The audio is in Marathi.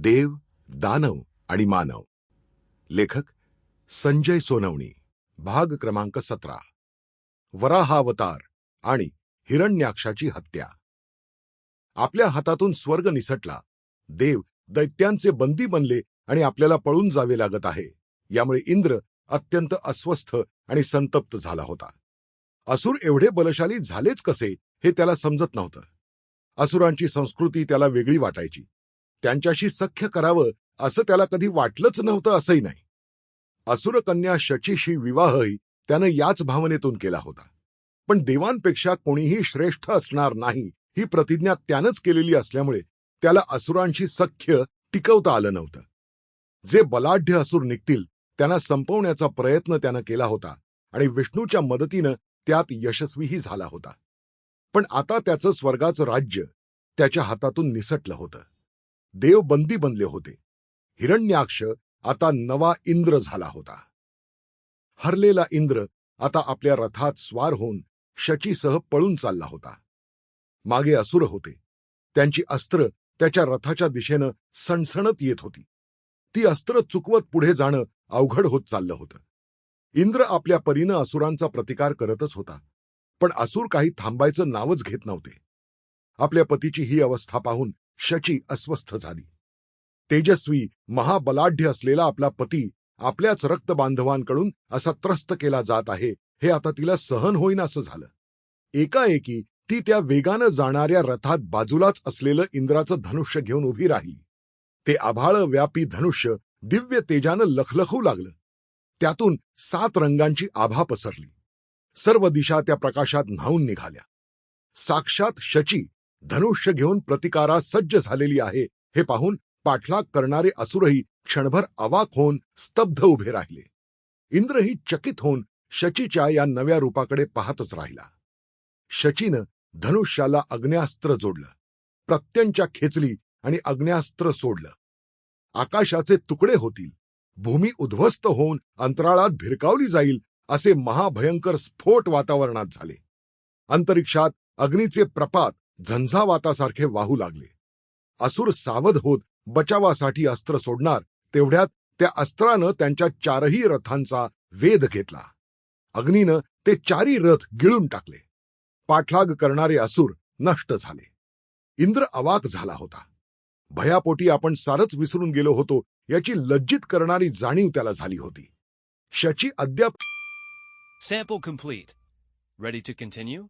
देव दानव आणि मानव. लेखक संजय सोनवणी. भाग क्रमांक सतरा. वराहावतार आणि हिरण्याक्षाची हत्या. आपल्या हातातून स्वर्ग निसटला. देव दैत्यांचे बंदी बनले आणि आपल्याला पळून जावे लागत आहे. यामुळे इंद्र अत्यंत अस्वस्थ आणि संतप्त झाला होता. असुर एवढे बलशाली झालेच कसे हे त्याला समजत नव्हतं. असुरांची संस्कृती त्याला वेगळी वाटायची. त्यांच्याशी सख्य करावं असं त्याला कधी वाटलंच नव्हतं असंही नाही. असुरकन्या शचीशी विवाहही त्यानं याच भावनेतून केला होता. पण देवांपेक्षा कोणीही श्रेष्ठ असणार नाही ही प्रतिज्ञा त्यानंच केलेली असल्यामुळे त्याला असुरांशी सख्य टिकवता आलं नव्हतं. जे बलाढ्य असुर निघतील त्यांना संपवण्याचा प्रयत्न त्यानं केला होता आणि विष्णूच्या मदतीनं त्यात यशस्वीही झाला होता. पण आता त्याचं स्वर्गाचं राज्य त्याच्या हातातून निसटलं होतं. देव बंदी बनले होते. हिरण्याक्ष आता नवा इंद्र झाला होता. हरलेला इंद्र आता आपल्या रथात स्वार होऊन शचीसह पळून चालला होता. मागे असुर होते. त्यांची अस्त्र त्याच्या रथाच्या दिशेनं सणसणत येत होती. ती अस्त्र चुकवत पुढे जाणं अवघड होत चाललं होतं. इंद्र आपल्या परीनं असुरांचा प्रतिकार करतच होता. पण असुर काही थांबायचं नावच घेत नव्हते. आपल्या पतीची ही अवस्था पाहून शची अस्वस्थ झाली. तेजस्वी महाबलाढ्य असलेला आपला पती आपल्याच रक्त बांधवांकडून असा त्रस्त केला जात आहे हे आता तिला सहन होईन असं झालं. एकाएकी ती त्या वेगानं जाणाऱ्या रथात बाजूलाच असलेलं इंद्राचं धनुष्य घेऊन उभी राहिली. ते आभाळ व्यापी धनुष्य दिव्य तेजानं लखलखू लागलं. त्यातून सात रंगांची आभा पसरली. सर्व दिशा त्या प्रकाशात न्हावून निघाल्या. साक्षात शची धनुष्य घेऊन प्रतिकारास सज्ज झालेली आहे. हे पाहून पाठलाग करणारे असुरही क्षणभर अवाक होऊन स्तब्ध उभे राहिले. इंद्रही चकित होऊन शचीच्या या नव्या रूपाकडे पाहतच राहिला. शचीनं धनुष्याला अग्न्यास्त्र जोडलं. प्रत्यंच्या खेचली आणि अग्न्यास्त्र सोडलं. आकाशाचे तुकडे होतील. भूमी उद्ध्वस्त होऊन अंतराळात भिरकावली जाईल असे महाभयंकर स्फोट वातावरणात झाले. अंतरिक्षात अग्नीचे प्रपात झंझावातासारखे वाहू लागले. असुर सावध होत बचावासाठी अस्त्र सोडणार तेवढ्यात त्या अस्त्रानं त्यांच्या चारही रथांचा वेध घेतला. अग्नीनं ते चारी रथ गिळून टाकले. पाठलाग करणारे असुर नष्ट झाले. इंद्र अवाक झाला होता. भयापोटी आपण सारच विसरून गेलो होतो याची लज्जित करणारी जाणीव त्याला झाली होती. शची अद्याप sample complete. Ready to continue